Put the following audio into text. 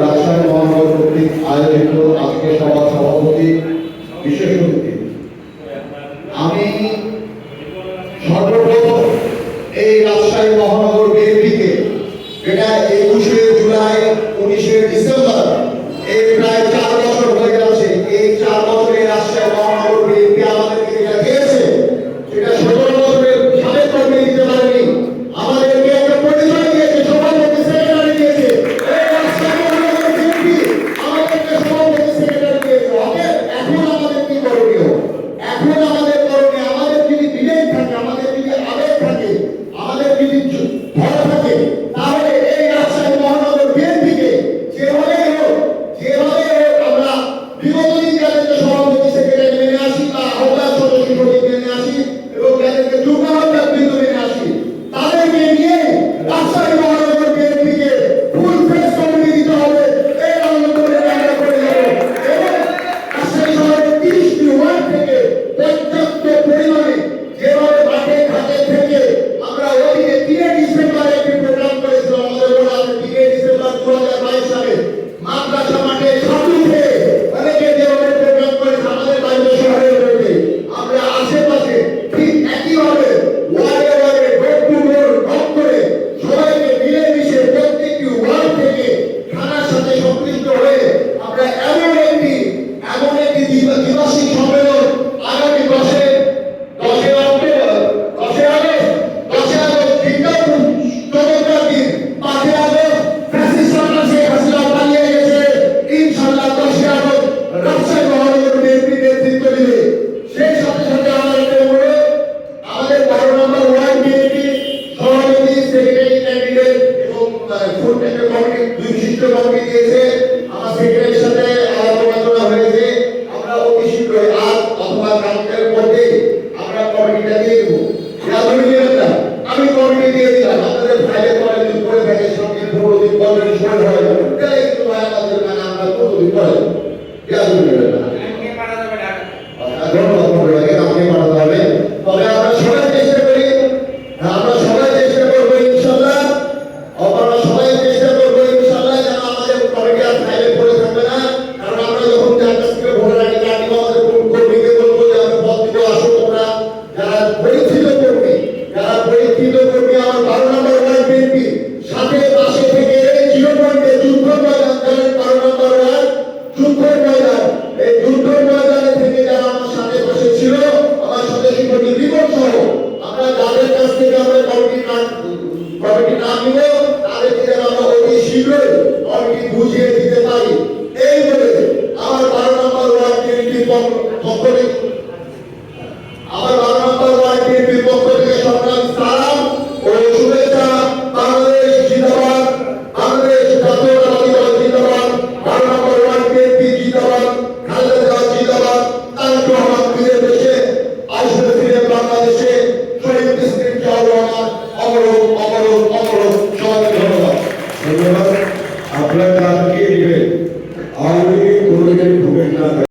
রাজশাহী মহানগর কর্তৃক আয়োজিত আজকে সভা সভাপতি বিশেষ আমি সর্বপ্রথম এই রাজশাহী মহানগর বিএনপিকে এটা একুশে por শিক্ষককে দুই শিক্ষককে দিয়েছে। আমার সেক্রেটারির সাথে আলাপ আলোচনা হয়েছে। আমরা অতি শীঘ্রই আজ অথবা কালকের মধ্যে আমরা কমিটিটা দিয়ে দেবো। আমি কমিটি দিয়ে দিলাম। আপনাদের ফাইলে পরে দিন করে থাকে সঙ্গে পুরো দিন কমিটি সময় হয়ে যাবে এটাই কিন্তু ভাই আমাদের মানে আমরা কতদিন পরে আচ্ছা, ধন্যবাদ ধন্যবাদ। আমাকে পাঠাতে হবে। আমার বারো নম্বর ওয়ার্ড বিএনপি সাথে পাশে এই যুদ্ধ ময়দানে আমার সাথে পাশে ছিল, আমার সাথে শিক্ষকী জীবন সহ, আমরা যাদের কাছ থেকে আমরা কমিটি নাম কমিটি নাম নিব, তাদেরকে যেন আমরা অতি বুঝিয়ে দিতে পারি। এই আমার বারো নম্বর ওয়ার্ড